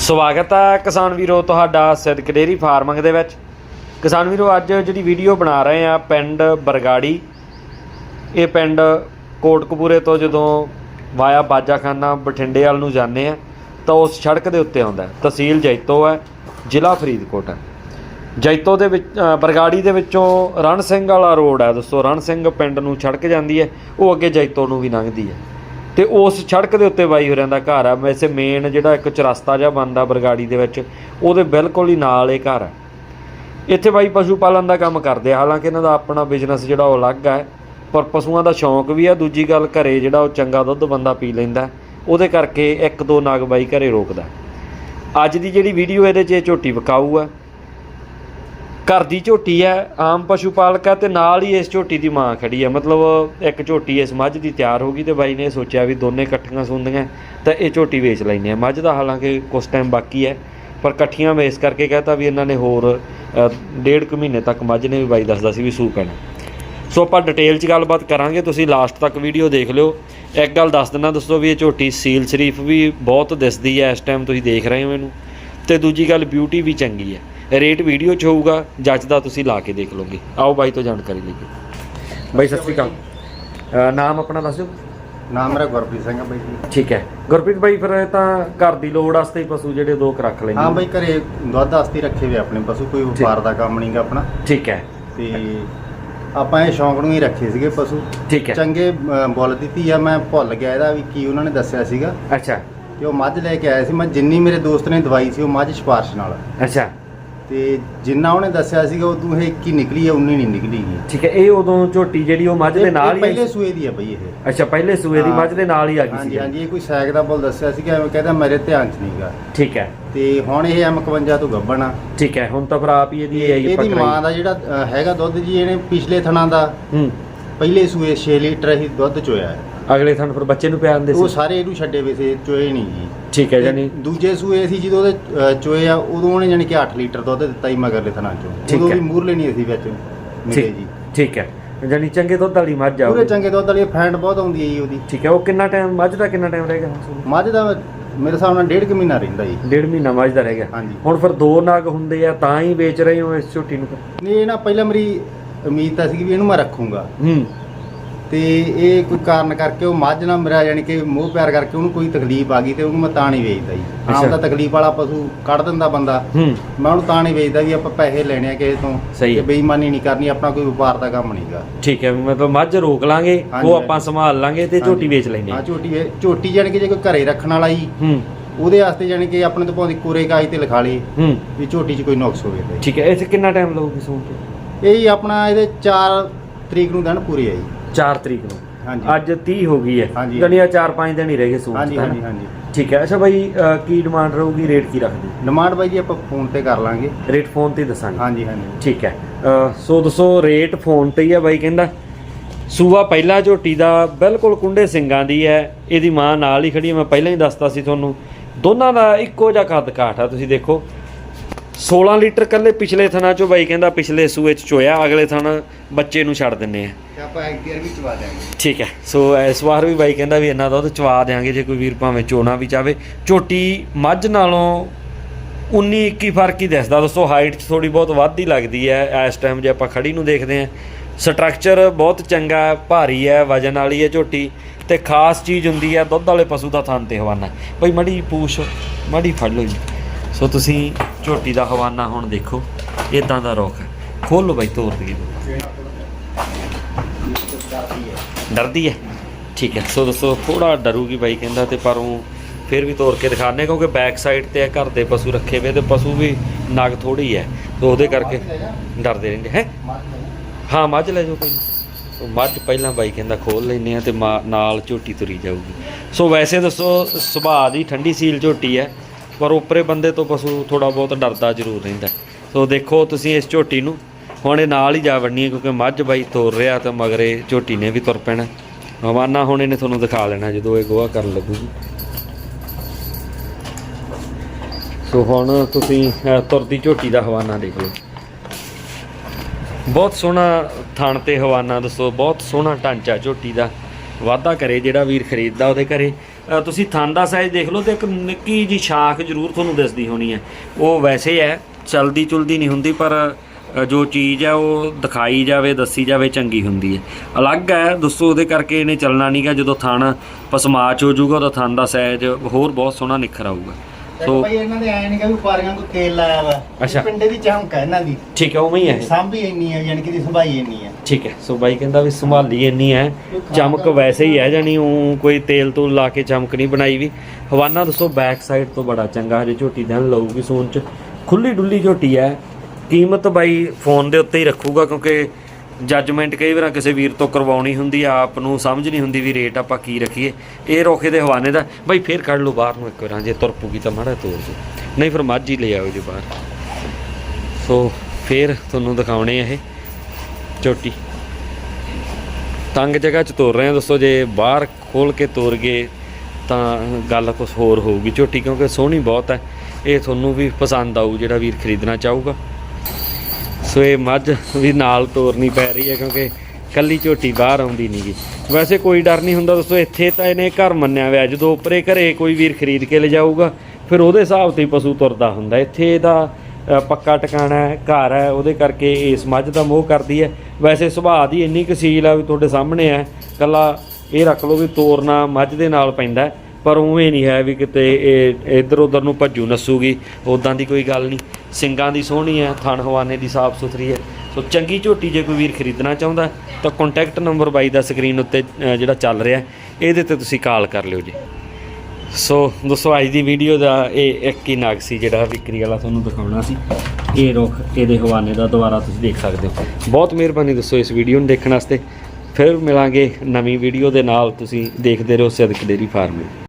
ਸਵਾਗਤ ਹੈ ਕਿਸਾਨ ਵੀਰੋ ਤੁਹਾਡਾ ਸਿੱਧਕ ਡੇਰੀ ਫਾਰਮਿੰਗ ਦੇ ਵਿੱਚ। ਕਿਸਾਨ ਵੀਰੋ, ਅੱਜ ਜਿਹੜੀ ਵੀਡੀਓ ਬਣਾ ਰਹੇ ਆ ਪਿੰਡ ਬਰਗਾੜੀ, ਇਹ ਪਿੰਡ ਕੋਟਕਪੂਰੇ ਤੋਂ ਜਦੋਂ ਵਾਇਆ ਬਾਜਾਖਾਨਾ ਬਠਿੰਡੇ ਵਾਲ ਨੂੰ ਜਾਂਦੇ ਆ, ਤਾਂ ਉਸ ਸੜਕ ਦੇ ਉੱਤੇ ਆਉਂਦਾ ਤਹਿਸੀਲ ਜੈਤੋ ਹੈ, ਜ਼ਿਲ੍ਹਾ ਫਰੀਦਕੋਟ ਹੈ। ਜੈਤੋ ਦੇ ਵਿੱਚ ਬਰਗਾੜੀ ਦੇ ਵਿੱਚੋਂ ਰਣ ਸਿੰਘ ਵਾਲਾ ਰੋਡ ਹੈ ਦੋਸਤੋ ਰਣ ਸਿੰਘ ਪਿੰਡ ਨੂੰ ਸੜਕ ਜਾਂਦੀ ਹੈ, ਉਹ ਅੱਗੇ ਜੈਤੋ ਨੂੰ ਵੀ ਲੰਘਦੀ ਹੈ। ਤੇ ਉਸ ਸੜਕ ਦੇ ਉੱਤੇ ਬਾਈ ਹੋਰਿਆਂ ਦਾ ਘਰ ਆ। ਵੈਸੇ ਮੇਨ ਜਿਹੜਾ ਇੱਕ ਚਰਸਤਾ ਜਿਹਾ ਬਣਦਾ ਬਰਗਾੜੀ ਦੇ ਵਿੱਚ, ਉਹਦੇ ਬਿਲਕੁਲ ਹੀ ਨਾਲ ਇਹ ਘਰ ਹੈ ਇੱਥੇ ਬਾਈ ਪਸ਼ੂ ਪਾਲਣ ਦਾ ਕੰਮ ਕਰਦੇ ਆ। ਹਾਲਾਂਕਿ ਇਹਨਾਂ ਦਾ ਆਪਣਾ ਬਿਜ਼ਨਸ ਜਿਹੜਾ ਉਹ ਅਲੱਗ ਹੈ ਪਰ ਪਸ਼ੂਆਂ ਦਾ ਸ਼ੌਂਕ ਵੀ ਆ। ਦੂਜੀ ਗੱਲ ਘਰੇ ਜਿਹੜਾ ਉਹ ਚੰਗਾ ਦੁੱਧ ਬੰਦਾ ਪੀ ਲੈਂਦਾ। ਉਹਦੇ ਕਰਕੇ ਇੱਕ ਦੋ ਨਾਗ ਬਾਈ ਘਰੇ ਰੋਕਦਾ। ਅੱਜ ਦੀ ਜਿਹੜੀ ਵੀਡੀਓ ਇਹਦੇ 'ਚ ਇਹ ਝੋਟੀ ਵਿਕਾਊ ਆ। ਘਰ ਦੀ ਝੋਟੀ ਹੈ, ਆਮ ਪਸ਼ੂ ਪਾਲਕ ਹੈ ਤੇ ਨਾਲ ਹੀ ਇਸ ਝੋਟੀ ਦੀ ਮਾਂ ਖੜੀ ਹੈ। ਮਤਲਬ ਇੱਕ ਝੋਟੀ ਇਸ ਮੱਝ ਦੀ ਤਿਆਰ ਹੋ ਗਈ ਤੇ ਬਾਈ ਨੇ ਸੋਚਿਆ ਵੀ ਦੋਨੇ ਇਕੱਠੀਆਂ ਸੁੰਦੀਆਂ, ਤਾਂ ਇਹ ਝੋਟੀ ਵੇਚ ਲੈਂਦੇ ਆ ਮੱਝ ਦਾ ਹਾਲਾਂਕਿ ਕੁਝ ਟਾਈਮ ਬਾਕੀ ਹੈ, ਪਰ ਇਕੱਠੀਆਂ ਵੇਚ ਕਰਕੇ ਕਹਤਾ ਵੀ ਇਹਨਾਂ ਨੇ ਹੋਰ ਡੇਢ ਕੁ ਮਹੀਨੇ ਤੱਕ ਮੱਝ ਨੇ ਵੀ ਬਾਈ ਦੱਸਦਾ ਸੀ ਵੀ ਸੂ ਪੈਣਾ। ਸੋ ਆਪਾਂ ਡਿਟੇਲ 'ਚ ਗੱਲਬਾਤ ਕਰਾਂਗੇ, ਤੁਸੀਂ ਲਾਸਟ ਤੱਕ ਵੀਡੀਓ ਦੇਖ ਲਿਓ। ਇੱਕ ਗੱਲ ਦੱਸ ਦਿੰਦਾ ਦੋਸਤੋ ਵੀ ਇਹ ਝੋਟੀ ਸੀਲ ਸ਼ਰੀਫ ਵੀ ਬਹੁਤ ਦਿਸਦੀ ਹੈ, ਇਸ ਟਾਈਮ ਤੁਸੀਂ ਦੇਖ ਰਹੇ ਹੋ ਇਹਨੂੰ। ਤੇ ਦੂਜੀ ਗੱਲ ਬਿਊਟੀ ਵੀ ਚੰਗੀ ਹੈ। ਰੇਟ ਵੀਡੀਓ 'ਚ ਹੋਊਗਾ ਜੱਜਦਾ ਤੁਸੀਂ ਲਾ ਕੇ ਦੇਖ ਲਓਗੇ। ਆਓ ਬਾਈ ਤੋਂ ਜਾਣਕਾਰੀ ਲਈਏ। ਬਾਈ ਸਤਿ ਸ਼੍ਰੀ ਅਕਾਲ। ਨਾਮ ਆਪਣਾ ਦੱਸਿਓ ਨਾਮ ਮੇਰਾ ਗੁਰਪ੍ਰੀਤ ਸਿੰਘ ਹੈ ਬਾਈ ਜੀ। ਠੀਕ ਹੈ। ਗੁਰਪ੍ਰੀਤ ਬਾਈ ਫਿਰ ਇਹ ਤਾਂ ਘਰ ਦੀ ਲੋੜ ਵਾਸਤੇ ਹੀ ਪਸ਼ੂ ਜਿਹੜੇ ਦੋ ਰੱਖ ਲੈਂਦੇ ਹਾਂ। ਬਾਈ ਘਰੇ ਦੁੱਧ ਵਾਸਤੇ ਰੱਖੇ ਹੋਏ ਆਪਣੇ ਪਸ਼ੂ ਕੋਈ ਵਪਾਰ ਦਾ ਕੰਮ ਨਹੀਂਗਾ ਆਪਣਾ। ਠੀਕ ਹੈ। ਤੇ ਆਪਾਂ ਇਹ ਸ਼ੌਂਕ ਨੂੰ ਹੀ ਰੱਖੇ ਸੀਗੇ ਪਸ਼ੂ। ਠੀਕ ਹੈ। ਚੰਗੇ ਬੁੱਲ ਦਿੱਤੀ ਆ ਮੈਂ ਭੁੱਲ ਗਿਆ ਇਹਦਾ ਵੀ ਕੀ ਉਹਨਾਂ ਨੇ ਦੱਸਿਆ ਸੀਗਾ। ਅੱਛਾ। ਕਿ ਉਹ ਮੱਝ ਲੈ ਕੇ ਆਇਆ ਸੀ। ਮੈਂ ਜਿੰਨੀ ਮੇਰੇ ਦੋਸਤ ਨੇ ਦਵਾਈ ਸੀ ਉਹ ਮੱਝ ਸਿਫਾਰਿਸ਼ ਨਾਲ। ਅੱਛਾ। ਤੇ ਜਿੰਨਾ ਉਹਨੇ ਦੱਸਿਆ ਸੀਗਾ ਉਦੋਂ ਇਹ 21 ਨਿਕਲੀ ਆ 19 ਨਹੀਂ ਨਿਕਲੀ ਗੀ ਠੀਕ ਹੈ ਇਹ ਉਦੋਂ ਝੋਟੀ ਜਿਹੜੀ ਉਹ ਮੱਝ ਦੇ ਇਹ- ਨਾਲ ਹੀ ਪਹਿਲੇ ਆਈ? ਸੂਏ ਦੀ ਆ ਬਈ ਇਹ। ਅੱਛਾ ਪਹਿਲੇ ਸੂਏ ਦੀ ਹਾਂ। ਮੱਝ ਦੇ ਨਾਲ ਹੀ ਆ ਗਈ ਹਾਂਜੀ ਸੀ ਹਾਂਜੀ ਇਹ ਕੋਈ ਸੈਕ ਦਾ ਬੁੱਲ ਦੱਸਿਆ ਸੀਗਾ ਐਵੇਂ ਕਹਿੰਦਾ ਮੇਰੇ ਧਿਆਨ 'ਚ ਨਹੀਂਗਾ ਠੀਕ ਹੈ। ਤੇ ਹੁਣ ਇਹ M51 ਤੋਂ ਗੱਭਣ ਆ। ਠੀਕ ਹੈ ਹੁਣ ਤਾਂ ਫਿਰ ਆਪ ਹੀ ਇਹਦੀ ਆਈ ਇਹਦੀ ਮਾਂ ਦਾ ਜਿਹੜਾ ਅ, ਹੈਗਾ ਦੁੱਧ ਜੀ ਇਹਨੇ ਪਿਛਲੇ ਥਣਾ ਦਾ ਹੂੰ। ਪਹਿਲੇ ਸੂਏ 6 ਲੀਟਰ ਹੀ ਦੁੱਧ ਚੋਇਆ ਹੈ। ਅਗਲੇ ਥਣ ਫਿਰ ਬੱਚੇ ਨੂੰ ਪਿਆਉਂਦੇ ਉਹ ਸੀ? ਸਾਰੇ ਇਹਨੂੰ ਛੱਡੇ ਵੇ ਸੀ ਚੋਏ ਨਹੀਂ ਜੀ। ਠੀਕ ਹੈ ਜਾਨੀ। ਦੂਜੇ ਸੂਏ ਸੀ ਜਦੋਂ ਉਹਦੇ ਅ, ਚੋਏ ਆ ਉਦੋਂ ਉਹਨੇ ਜਾਨੀ ਕਿ 8 ਲੀਟਰ ਦੁੱਧ ਦਿੱਤਾ ਹੀ ਮਗਰਲੇ ਥਣਾ ਚੋਂ। ਠੀਕ ਉਦੋਂ ਹੈ। ਵੀ ਮੂਰਲੇ ਨਹੀਂ ਸੀ ਵਿੱਚ ਮਿਲੇ ਠੀਕ ਜੀ। ਠੀਕ ਹੈ। ਜਾਨੀ ਚੰਗੇ ਦੁੱਧ ਵਾਲੀ ਮੱਝ ਆ ਪੂਰੇ ਉਹ। ਚੰਗੇ ਦੁੱਧ ਵਾਲੀ ਫੈਂਟ ਬਹੁਤ ਆਉਂਦੀ ਹੈ ਜੀ ਉਹਦੀ। ਠੀਕ ਹੈ ਉਹ ਕਿੰਨਾ ਟਾਈਮ ਮੱਝ ਦਾ ਕਿੰਨਾ ਟਾਈਮ ਰਹਿ ਗਿਆ ਹੁਣ ਮੱਝ ਦਾ ਮੇਰੇ ਹਿਸਾਬ ਨਾਲ ਡੇਢ ਕੁ ਮਹੀਨਾ ਰਹਿੰਦਾ ਜੀ। ਡੇਢ ਮਹੀਨਾ ਮੱਝ ਦਾ ਰਹਿ ਗਿਆ। ਹਾਂਜੀ। ਹੁਣ ਫਿਰ ਦੋ ਨਾਗ ਹੁੰਦੇ ਆ ਤਾਂ ਹੀ ਵੇਚ ਰਹੇ ਹੋ ਇਸ ਝੋਟੀ ਨੂੰ ਨਹੀਂ ਇਹ ਨਾ ਪਹਿਲਾਂ ਮੇਰੀ ਉਮੀਦ ਤਾਂ ਸੀ ਵੀ ਇਹਨੂੰ ਮੈਂ ਰੱਖੂੰਗਾ। ਹੂੰ। ਤੇ ਇਹ ਕੋਈ ਕਾਰਨ ਕਰਕੇ ਉਹ ਮੱਝ ਨਾਲ ਮੇਰਾ ਯਾਨੀ ਕਿ ਮੋਹ ਪਿਆਰ ਕਰਕੇ ਉਹਨੂੰ ਕੋਈ ਤਕਲੀਫ ਆ ਗਈ ਤੇ ਉਹਨੂੰ ਮੈਂ ਤਾਂ ਨਹੀਂ ਵੇਚਦਾ ਜੀ। ਅੱਛਾ। ਆਮ ਦਾ ਤਕਲੀਫ ਵਾਲਾ ਪਸ਼ੂ ਕੱਢ ਦਿੰਦਾ ਬੰਦਾ। ਹੂੰ। ਮੈਂ ਉਹਨੂੰ ਤਾਂ ਨਹੀਂ ਵੇਚਦਾ ਵੀ ਆਪਾਂ ਪੈਸੇ ਲੈਣੇ ਆ ਕਿਸੇ ਤੋਂ ਸਹੀ ਹੈ। ਬੇਈਮਾਨੀ ਨਹੀਂ ਕਰਨੀ ਆਪਣਾ ਕੋਈ ਵਪਾਰ ਦਾ ਕੰਮ ਨਹੀਂਗਾ ਠੀਕ ਹੈ ਮਤਲਬ ਮੱਝ ਰੋਕ ਲਾਂਗੇ ਹਾਂਜੀ, ਉਹ ਆਪਾਂ ਸੰਭਾਲ ਲਾਂਗੇ ਤੇ ਝੋਟੀ ਵੇਚ ਲੈਂਦੇ ਹਾਂ। ਝੋਟੀ ਵੇ- ਝੋਟੀ ਜਾਨੀ ਕਿ ਜੇ ਕੋਈ ਘਰੇ ਰੱਖਣ ਵਾਲਾ ਹੀ ਹੂੰ। ਉਹਦੇ ਵਾਸਤੇ ਜਾਨੀ ਕਿ ਆਪਣੇ ਤੋਂ ਭਾਵੇਂ ਕੋਰੇ ਕਾਜ ਤੇ ਲਿਖਾ ਲਈ ਹੂੰ। ਵੀ ਝੋਟੀ 'ਚ ਕੋਈ ਨੁਕਸ ਹੋਵੇ ਤੇ। ਠੀਕ ਹੈ ਇਹ 'ਚ ਕਿੰਨਾ ਟਾਈਮ ਲੱਗੂਗੀ ਸੂਣ ਤੇ? ਇਹ ਹੀ ਆਪਣਾ ਇਹਦੇ 4 ਤਰੀਕ ਨੂੰ ਦਿਨ ਪੂਰੇ ਆ ਜੀ। 4 ਤਰੀਕ ਨੂੰ। ਹਾਂਜੀ। ਅੱਜ 30 ਹੋ ਗਈ ਹੈ। ਹਾਂਜੀ। ਜਾਨੀ ਆ 4-5 ਦਿਨ ਹੀ ਰਹਿ ਗਏ ਹਾਂਜੀ ਹਾਂਜੀ ਠੀਕ ਹੈ। ਅੱਛਾ ਅ, ਕੀ ਡਿਮਾਂਡ ਰਹੂਗੀ? ਰੇਟ ਕੀ ਰੱਖਦੇ? ਡਿਮਾਂਡ ਬਾਈ ਜੀ ਆਪਾਂ ਫੋਨ ਤੇ ਕਰ ਲਾਂਗੇ। ਰੇਟ ਫੋਨ ਤੇ ਹੀ ਦੱਸਾਂਗੇ। ਹਾਂਜੀ ਹਾਂਜੀ। ਠੀਕ ਹੈ। ਅ, ਸੋ ਦੱਸੋ ਰੇਟ ਫੋਨ ਤੇ ਹੀ ਆ ਬਾਈ ਕਹਿੰਦਾ। ਸੂਆ ਪਹਿਲਾ ਝੋਟੀ ਦਾ ਬਿਲਕੁਲ ਕੁੰਡੇ ਸਿੰਘਾਂ ਦੀ ਹੈ। ਇਹਦੀ ਮਾਂ ਨਾਲ ਹੀ ਖੜੀ ਹੈ ਮੈਂ ਪਹਿਲਾਂ ਹੀ ਦੱਸਤਾ ਸੀ ਤੁਹਾਨੂੰ। ਦੋਨਾਂ ਦਾ ਇੱਕੋ ਜਿਹਾ ਕੱਦ ਕਾਠ ਆ। ਤੁਸੀਂ ਦੇਖੋ 16 ਲੀਟਰ ਕੱਲੇ ਪਿਛਲੇ ਥਣਾ ਚੋਂ ਬਾਈ ਕਹਿੰਦਾ ਪਿਛਲੇ ਸੂਏ ਚ ਚੋਇਆ ਅਗਲੇ ਥਣ ਬੱਚੇ ਨੂੰ ਛੱਡ ਦਿੰਨੇ ਆ। ਤੇ ਆਪਾਂ ਇੱਕ ਗੇਅਰ ਵੀ ਚਵਾ ਦਿਆਂਗੇ। ਠੀਕ ਹੈ ਸੋ ਇਸ ਵਾਰ ਵੀ ਬਾਈ ਕਹਿੰਦਾ ਵੀ ਇਹਨਾਂ ਦੁੱਧ ਚਵਾ ਦੇਾਂਗੇ ਜੇ ਕੋਈ ਵੀਰ ਭਾਵੇਂ ਚੋਣਾ ਵੀ ਚਾਵੇ। ਝੋਟੀ ਮੱਝ ਨਾਲੋਂ 19 21 ਫ਼ਰਕ ਹੀ ਦਿਸਦਾ। ਦੋਸਤੋ ਹਾਈਟ 'ਚ ਥੋੜੀ ਬਹੁਤ ਵੱਧ ਹੀ ਲੱਗਦੀ ਹੈ। ਇਸ ਟਾਈਮ ਜੇ ਆਪਾਂ ਖੜੀ ਨੂੰ ਦੇਖਦੇ ਹਾਂ ਸਟਰਕਚਰ ਬਹੁਤ ਚੰਗਾ ਹੈ ਭਾਰੀ ਹੈ ਵਜਨ ਵਾਲੀ ਹੈ ਝੋਟੀ। ਤੇ ਖਾਸ ਚੀਜ਼ ਹੁੰਦੀ ਹੈ ਦੁੱਧ ਵਾਲੇ ਪਸ਼ੂ ਦਾ ਥਣ ਤੇ ਹਵਾਨਾ। ਬਈ ਮੜੀ ਪੂਛ ਮੜੀ ਫੜ ਲਓ ਜੀ। ਸੋ ਤੁਸੀਂ ਝੋਟੀ ਦਾ ਹਵਾਨਾ ਹੁਣ ਦੇਖੋ ਇਦਾਂ ਦਾ ਰੁੱਖ ਹੈ। ਖੋਲ ਲਓ ਬਾਈ, ਤੋਰ ਦਈਏ। ਡਰਦੀ ਹੈ? ਠੀਕ ਹੈ, ਸੋ ਦੋਸਤੋ ਥੋੜਾ ਡਰੂਗੀ ਬਾਈ ਕਹਿੰਦਾ ਤੇ ਪਰ ਉਹ ਫਿਰ ਵੀ ਤੋਰ ਕੇ ਦਿਖਾਣੇ ਕਿਉਂਕਿ ਬੈਕ ਸਾਈਡ ਤੇ ਹੈ ਘਰ ਦੇ ਪਸ਼ੂ ਰੱਖੇ ਵੇ ਤੇ ਪਸ਼ੂ ਵੀ ਨਗ ਥੋੜੀ ਹੈ। ਤੇ ਉਹਦੇ ਕਰਕੇ ਡਰਦੇ ਰਹਿੰਦੇ, ਹੈ? ਹਾਂ, ਮੱਝ ਲੈ ਜਾਓ ਕੋਈ। ਉਹ ਮੱਝ ਪਹਿਲਾਂ ਬਾਈ ਕਹਿੰਦਾ ਖੋਲ ਲੈਨੇ ਆ ਤੇ ਮਾ- ਨਾਲ ਝੋਟੀ ਤੁਰੀ ਜਾਊਗੀ। ਸੋ ਵੈਸੇ ਦੱਸੋ, ਸੁਭਾਅ ਦੀ ਠੰਡੀ ਸੀਲ ਝੋਟੀ ਹੈ। ਪਰ ਉੱਪਰੇ ਬੰਦੇ ਤੋਂ ਪਸ਼ੂ ਥੋੜਾ ਬਹੁਤ ਡਰਦਾ ਜ਼ਰੂਰ ਰਹਿੰਦਾ। ਸੋ ਦੇਖੋ ਤੁਸੀਂ ਇਸ ਝੋਟੀ ਨੂੰ। ਹੁਣ ਇਹ ਨਾਲ ਹੀ ਜਾ ਵੜਨੀ ਹੈ ਕਿਉਂਕਿ ਮੱਝ ਬਾਈ ਤੋਰ ਰਿਹਾ ਤੇ ਮਗਰੇ ਝੋਟੀ ਨੇ ਵੀ ਤੁਰ ਪੈਣਾ। ਹਵਾਨਾ ਹੁਣ ਇਹਨੇ ਤੁਹਾਨੂੰ ਦਿਖਾ ਲੈਣਾ ਜਦੋਂ ਇਹ ਗੋਹਾ ਕਰਨ ਲੱਗੂਗੀ। ਸੋ ਹੁਣ ਤੁਸੀਂ ਤੁਰਦੀ ਝੋਟੀ ਦਾ ਹਵਾਨਾ ਦੇਖ ਲਓ। ਬਹੁਤ ਸੋਹਣਾ ਥਣ ਤੇ ਹਵਾਨਾ ਦੱਸੋ, ਬਹੁਤ ਸੋਹਣਾ ਢਾਂਚਾ ਝੋਟੀ ਦਾ। ਵਾਧਾ ਕਰੇ ਜਿਹੜਾ ਵੀਰ ਖਰੀਦਦਾ ਉਹਦੇ ਘਰੇ। ਤੁਸੀਂ ਥਣ ਦਾ ਸਾਈਜ਼ ਦੇਖ ਲਓ ਤੇ ਇੱਕ ਨਿੱਕੀ ਜੀ ਸ਼ਾਖ ਜ਼ਰੂਰ ਤੁਹਾਨੂੰ ਦਿਸਦੀ ਹੋਣੀ ਹੈ। ਉਹ ਵੈਸੇ ਹੈ ਚਲਦੀ ਚੁਲਦੀ ਨਹੀਂ ਹੁੰਦੀ ਪਰ ਜੋ ਚੀਜ਼ ਹੈ ਉਹ ਦਿਖਾਈ ਜਾਵੇ ਦੱਸੀ ਜਾਵੇ ਚੰਗੀ ਹੁੰਦੀ ਹੈ। ਅਲੱਗ ਹੈ ਦੋਸਤੋ ਉਹਦੇ ਕਰਕੇ ਇਹਨੇ ਚੱਲਣਾ ਨਹੀਂਗਾ ਜਦੋਂ ਥਣ ਪਸਮਾਚ ਹੋ ਜਾਊਗਾ ਉਹਦਾ ਥਣ ਦਾ ਸਾਈਜ਼ ਹੋਰ ਬਹੁਤ ਸੋਹਣਾ ਨਿਖਰ ਆਊਗਾ। ਸੋ ਭਾਈ ਇਹਨਾਂ ਦੇ ਆਏ ਨਹੀਂ ਕਿ ਵੀ ਪਾਰੀਆਂ ਕੋ ਤੇਲ ਲਾਇਆ ਵਾ। ਪਿੰਡੇ ਦੀ ਚਮਕ ਹੈ ਇਹਨਾਂ ਦੀ। ਠੀਕ ਹੈ ਉਵੇਂ ਹੀ ਹੈ ਸਾਂਭੀ ਇੰਨੀ ਹੈ ਯਾਨੀ ਕਿ ਦੀ ਸੰਭਾਈ ਇੰਨੀ ਹੈ। ਠੀਕ ਹੈ। ਸੋ ਬਾਈ ਕਹਿੰਦਾ ਵੀ ਸੰਭਾਲੀ ਇੰਨੀ ਹੈ। ਚਮਕ ਵੈਸੇ ਹੀ ਹੈ ਜਾਨੀ ਉਹ ਕੋਈ ਤੇਲ ਤੋਂ ਲਾ ਕੇ ਚਮਕ ਨਹੀਂ ਬਣਾਈ ਵੀ। ਹਵਾਨਾ ਦੱਸੋ ਬੈਕ ਸਾਈਡ ਤੋਂ ਬੜਾ ਚੰਗਾ, ਹਜੇ ਝੋਟੀ ਦਿਨ ਲਊਗੀ ਸੂਨ ਚ। ਖੁੱਲੀ ਡੁੱਲੀ ਝੋਟੀ ਹੈ। ਕੀਮਤ ਬਾਈ ਫੋਨ ਦੇ ਉੱਤੇ ਹੀ ਰੱਖੂਗਾ, ਕਿਉਂਕਿ ਜੱਜਮੈਂਟ ਕਈ ਵਾਰ ਕਿਸੇ ਵੀਰ ਤੋਂ ਕਰਵਾਉਣੀ ਹੁੰਦੀ ਆ, ਆਪ ਨੂੰ ਸਮਝ ਨਹੀਂ ਹੁੰਦੀ ਵੀ ਰੇਟ ਆਪਾਂ ਕੀ ਰੱਖੀਏ। ਇਹ ਰੋਕੇ ਦੇ ਹਵਾਨੇ ਦਾ। ਬਾਈ ਫੇਰ ਕੱਢ ਲਓ ਬਾਹਰ ਨੂੰ ਇੱਕ ਵਾਰ, ਜੇ ਤੁਰ ਪੂਗੀ ਤਾਂ ਮਾੜਾ ਤੋਰ ਦਿਓ। ਨਹੀਂ ਫਿਰ ਮਾਝੀ ਲੈ ਆਓ ਜੀ ਬਾਹਰ। ਸੋ ਫੇਰ ਤੁਹਾਨੂੰ ਦਿਖਾਉਣੇ ਆ ਇਹ। ਝੋਟੀ ਤੰਗ ਜਗ੍ਹਾ 'ਚ ਤੋਰ ਰਹੇ ਹਾਂ ਦੋਸਤੋ ਜੇ ਬਾਹਰ ਖੋਲ ਕੇ ਤੋਰ ਗਏ ਤਾਂ ਗੱਲ ਕੁਝ ਹੋਰ ਹੋਊਗੀ ਝੋਟੀ ਕਿਉਂਕਿ ਸੋਹਣੀ ਬਹੁਤ ਹੈ। ਇਹ ਤੁਹਾਨੂੰ ਵੀ ਪਸੰਦ ਆਊ, ਜਿਹੜਾ ਵੀਰ ਖਰੀਦਣਾ ਚਾਹੂਗਾ। ਸੋ ਇਹ ਮੱਝ ਵੀ ਨਾਲ ਤੋਰਨੀ ਪੈ ਰਹੀ ਹੈ, ਕਿਉਂਕਿ ਕੱਲੀ ਝੋਟੀ ਬਾਹਰ ਆਉਂਦੀ ਨਹੀਂਗੀ ਵੈਸੇ ਕੋਈ ਡਰ ਨਹੀਂ ਹੁੰਦਾ ਦੋਸਤੋ ਇੱਥੇ ਤਾਂ ਇਹਨੇ ਘਰ ਮੰਨਿਆ ਹੋਇਆ, ਜਦੋਂ ਉੱਪਰੇ ਘਰੇ ਕੋਈ ਵੀਰ ਖਰੀਦ ਕੇ ਲਿਜਾਊਗਾ, ਫਿਰ ਉਹਦੇ ਹਿਸਾਬ ਤੇ ਪਸ਼ੂ ਤੁਰਦਾ ਹੁੰਦਾ। ਇੱਥੇ ਇਹਦਾ ਪੱਕਾ ਟਿਕਾਣਾ ਹੈ, ਘਰ ਹੈ, ਉਹਦੇ ਕਰਕੇ ਇਸ ਮੱਝ ਦਾ ਮੋਹ ਕਰਦੀ ਹੈ। ਵੈਸੇ ਸੁਭਾਅ ਦੀ ਇੰਨੀ ਕਸੀਲ ਆ ਵੀ ਤੁਹਾਡੇ ਸਾਹਮਣੇ ਹੈ, ਕੱਲਾ ਇਹ ਰੱਖ ਲਓ ਵੀ ਤੋਰਨਾ ਮੱਝ ਦੇ ਨਾਲ ਪੈਂਦਾ ਪਰ ਉਵੇਂ ਨਹੀਂ ਹੈ ਵੀ ਕਿਤੇ ਇਹ ਇੱਧਰ ਉੱਧਰ ਨੂੰ ਭੱਜੂ ਨੱਸੂਗੀ ਉਦਾਂ ਦੀ ਕੋਈ ਗੱਲ ਨਹੀਂ। ਸਿੰਗਾਂ ਦੀ ਸੋਹਣੀ ਹੈ, ਥਣ ਹਵਾਨੇ ਦੀ ਸਾਫ਼ ਸੁਥਰੀ ਹੈ। ਸੋ ਚੰਗੀ ਝੋਟੀ ਜੇ ਕੋਈ ਵੀਰ ਖਰੀਦਣਾ ਚਾਹੁੰਦਾ ਤਾਂ ਕੰਟੈਕਟ ਨੰਬਰ ਬਾਈ ਦਾ ਸਕਰੀਨ ਉੱਤੇ ਜਿਹੜਾ ਚੱਲ ਰਿਹਾ ਇਹਦੇ ਤੇ ਤੁਸੀਂ ਕਾਲ ਕਰ ਲਿਓ ਜੀ। ਸੋ ਦੋਸਤੋ, ਅੱਜ ਦੀ ਵੀਡੀਓ ਦਾ ਇਹ ਇੱਕ ਹੀ ਨਾਗ ਸੀ ਜਿਹੜਾ ਵਿਕਰੀ ਵਾਲਾ ਤੁਹਾਨੂੰ ਦਿਖਾਉਣਾ ਸੀ। ਇਹ ਰੁੱਖ, ਇਹਦੇ ਹਵਾਨੇ ਦਾ ਦੁਬਾਰਾ ਤੁਸੀਂ ਦੇਖ ਸਕਦੇ ਹੋ। ਬਹੁਤ ਮਿਹਰਬਾਨੀ ਦੱਸੋ ਇਸ ਵੀਡੀਓ ਨੂੰ ਦੇਖਣ ਵਾਸਤੇ। ਫਿਰ ਮਿਲਾਂਗੇ ਨਵੀਂ ਵੀਡੀਓ ਦੇ ਨਾਲ। ਤੁਸੀਂ ਦੇਖਦੇ ਰਹੋ ਸਿਦਕ ਡੇਰੀ ਫਾਰਮ।